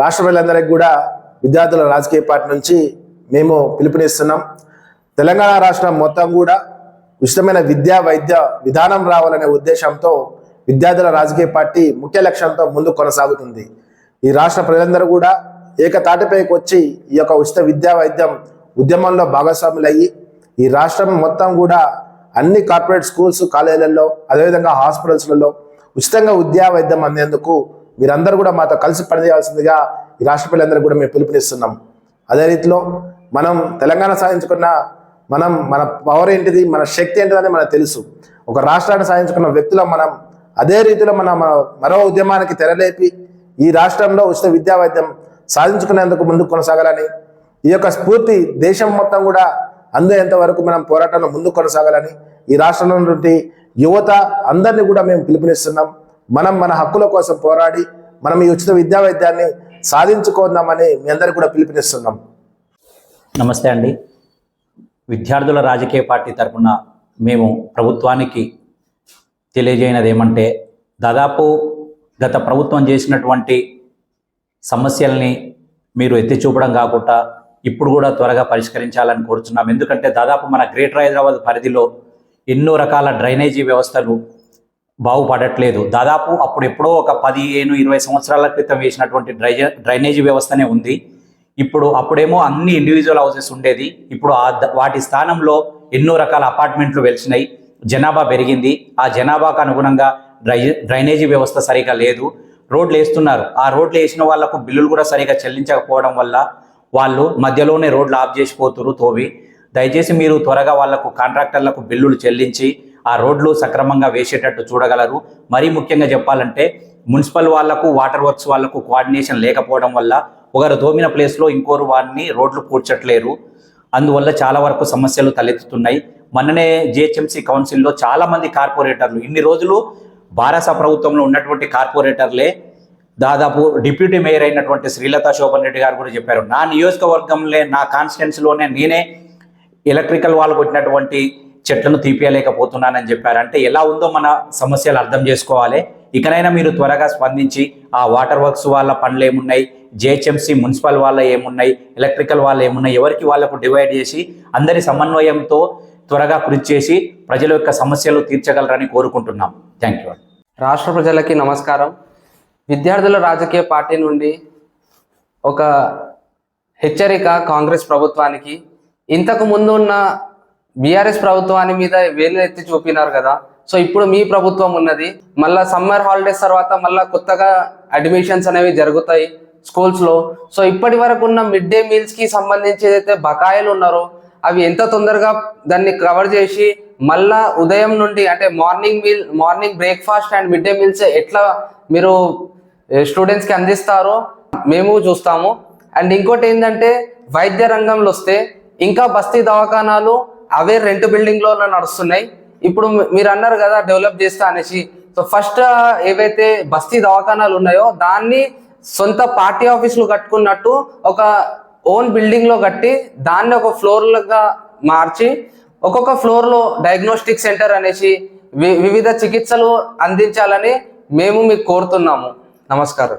రాష్ట్ర ప్రజలందరికీ కూడా విద్యార్థుల రాజకీయ పార్టీ నుంచి మేము పిలుపునిస్తున్నాం. తెలంగాణ రాష్ట్రం మొత్తం కూడా ఉచితమైన విద్యా వైద్య విధానం రావాలనే ఉద్దేశంతో విద్యార్థుల రాజకీయ పార్టీ ముఖ్య లక్ష్యంతో ముందు కొనసాగుతుంది. ఈ రాష్ట్ర ప్రజలందరూ కూడా ఏకతాటిపైకి వచ్చి ఈ యొక్క ఉచిత విద్యా వైద్యం ఉద్యమంలో భాగస్వాములయ్యి ఈ రాష్ట్రం మొత్తం కూడా అన్ని కార్పొరేట్ స్కూల్స్ కాలేజీలలో అదేవిధంగా హాస్పిటల్స్లలో ఉచితంగా విద్యా వైద్యం అందేందుకు మీరందరూ కూడా మాతో కలిసి పనిచేయాల్సిందిగా ఈ రాష్ట్ర ప్రజలందరూ కూడా మేము పిలుపునిస్తున్నాం. అదే రీతిలో మనం తెలంగాణ సాధించుకున్న మనం మన పవర్ ఏంటిది మన శక్తి ఏంటిదని మనకు తెలుసు. ఒక రాష్ట్రాన్ని సాధించుకున్న వ్యక్తిలో మనం అదే రీతిలో మన మన మరో ఉద్యమానికి తెరలేపి ఈ రాష్ట్రంలో ఉచిత విద్యా వైద్యం సాధించుకునేందుకు ముందుకు కొనసాగాలని ఈ యొక్క స్ఫూర్తి దేశం మొత్తం కూడా అందేంత వరకు మనం పోరాటంలో ముందుకు కొనసాగాలని ఈ రాష్ట్రంలో నుండి యువత అందరినీ కూడా మేము పిలుపునిస్తున్నాం. మనం మన హక్కుల కోసం పోరాడి మనం ఈ ఉచిత విద్యా వైద్యాన్ని సాధించుకుందామని మీ అందరికీ కూడా పిలుపునిస్తున్నాం. నమస్తే అండి. విద్యార్థుల రాజకీయ పార్టీ తరఫున మేము ప్రభుత్వానికి తెలియజేయనది ఏమంటే దాదాపు గత ప్రభుత్వం చేసినటువంటి సమస్యల్ని మీరు ఎత్తి చూపడం కాకుండా ఇప్పుడు కూడా త్వరగా పరిష్కరించాలని కోరుతున్నాం ఎందుకంటే దాదాపు మన గ్రేటర్ హైదరాబాద్ పరిధిలో ఎన్నో రకాల డ్రైనేజీ వ్యవస్థలు బాగుపడట్లేదు. దాదాపు అప్పుడు ఎప్పుడో ఒక పదిహేను ఇరవై సంవత్సరాల క్రితం వేసినటువంటి డ్రైజ డ్రైనేజీ వ్యవస్థనే ఉంది. ఇప్పుడు అప్పుడేమో అన్ని ఇండివిజువల్ హౌసెస్ ఉండేది. ఇప్పుడు ఆ వాటి స్థానంలో ఎన్నో రకాల అపార్ట్మెంట్లు వెలిచినాయి జనాభా పెరిగింది. ఆ జనాభాకు అనుగుణంగా డ్రై డ్రైనేజీ వ్యవస్థ సరిగా లేదు. రోడ్లు వేస్తున్నారు. ఆ రోడ్లు వేసిన వాళ్ళకు బిల్లులు కూడా సరిగా చెల్లించకపోవడం వల్ల వాళ్ళు మధ్యలోనే రోడ్లు ఆఫ్ చేసిపోతురు తోవి. దయచేసి మీరు త్వరగా వాళ్ళకు కాంట్రాక్టర్లకు బిల్లులు చెల్లించి ఆ రోడ్లు సక్రమంగా వేసేటట్టు చూడగలరు. మరీ ముఖ్యంగా చెప్పాలంటే మున్సిపల్ వాళ్ళకు వాటర్ వర్క్స్ వాళ్ళకు కోఆర్డినేషన్ లేకపోవడం వల్ల ఒకరు దోమిన ప్లేస్లో ఇంకోరు వారిని రోడ్లు పూడ్చట్లేరు. అందువల్ల చాలా వరకు సమస్యలు తలెత్తుతున్నాయి. మొన్ననే జిహెచ్ఎంసీ కౌన్సిల్లో చాలా మంది కార్పొరేటర్లు ఇన్ని రోజులు భారత ప్రభుత్వంలో ఉన్నటువంటి కార్పొరేటర్లే దాదాపు డిప్యూటీ మేయర్ అయినటువంటి శ్రీలతా శోభన్ రెడ్డి గారు కూడా చెప్పారు. నా నియోజకవర్గంలో నా కాన్స్టిట్యున్సీలోనే నేనే ఎలక్ట్రికల్ వాళ్ళు కొట్టినటువంటి చెట్లను తీపియలేకపోతున్నానని చెప్పారు. అంటే ఎలా ఉందో మన సమస్యలు అర్థం చేసుకోవాలి. ఇకనైనా మీరు త్వరగా స్పందించి ఆ వాటర్ వర్క్స్ వాళ్ళ పనులు ఏమున్నాయి జిహెచ్ఎంసీ మున్సిపల్ వాళ్ళ ఏమున్నాయి ఎలక్ట్రికల్ వాళ్ళు ఏమున్నాయి ఎవరికి వాళ్ళకు డివైడ్ చేసి అందరి సమన్వయంతో త్వరగా కృషి చేసి ప్రజల యొక్క సమస్యలు తీర్చగలరని కోరుకుంటున్నాం. థ్యాంక్ యూ రాష్ట్ర ప్రజలకి నమస్కారం. విద్యార్థుల రాజకీయ పార్టీ నుండి ఒక హెచ్చరిక కాంగ్రెస్ ప్రభుత్వానికి. ఇంతకు ముందు ఉన్న బీఆర్ఎస్ ప్రభుత్వాన్ని మీద వేలు ఎత్తి చూపినారు కదా. సో ఇప్పుడు మీ ప్రభుత్వం ఉన్నది. మళ్ళా సమ్మర్ హాలిడేస్ తర్వాత మళ్ళా కొత్తగా అడ్మిషన్స్ అనేవి జరుగుతాయి స్కూల్స్లో. సో ఇప్పటి వరకు ఉన్న మిడ్ డే మీల్స్కి సంబంధించి ఏదైతే బకాయిలు ఉన్నారో అవి ఎంత తొందరగా దాన్ని కవర్ చేసి మళ్ళా ఉదయం నుండి అంటే morning meal morning breakfast and mid day meals ఎట్లా మీరు స్టూడెంట్స్కి అందిస్తారో మేము చూస్తాము. అండ్ ఇంకోటి ఏంటంటే వైద్య రంగంలో వస్తే ఇంకా బస్తీ దవాఖానాలు అవే రెంట్ బిల్డింగ్లో నడుస్తున్నాయి. ఇప్పుడు మీరు అన్నారు కదా డెవలప్ చేస్తా అనేసి. సో ఫస్ట్ ఏవైతే బస్తీ దవాఖానాలు ఉన్నాయో దాన్ని సొంత పార్టీ ఆఫీసులు కట్టుకున్నట్టు ఒక ఓన్ బిల్డింగ్లో కట్టి దాన్ని ఒక ఫ్లోర్గా మార్చి ఒక్కొక్క ఫ్లోర్లో డయాగ్నోస్టిక్ సెంటర్ అనేసి వివిధ చికిత్సలు అందించాలని మేము మీకు కోరుతున్నాము. నమస్కారం.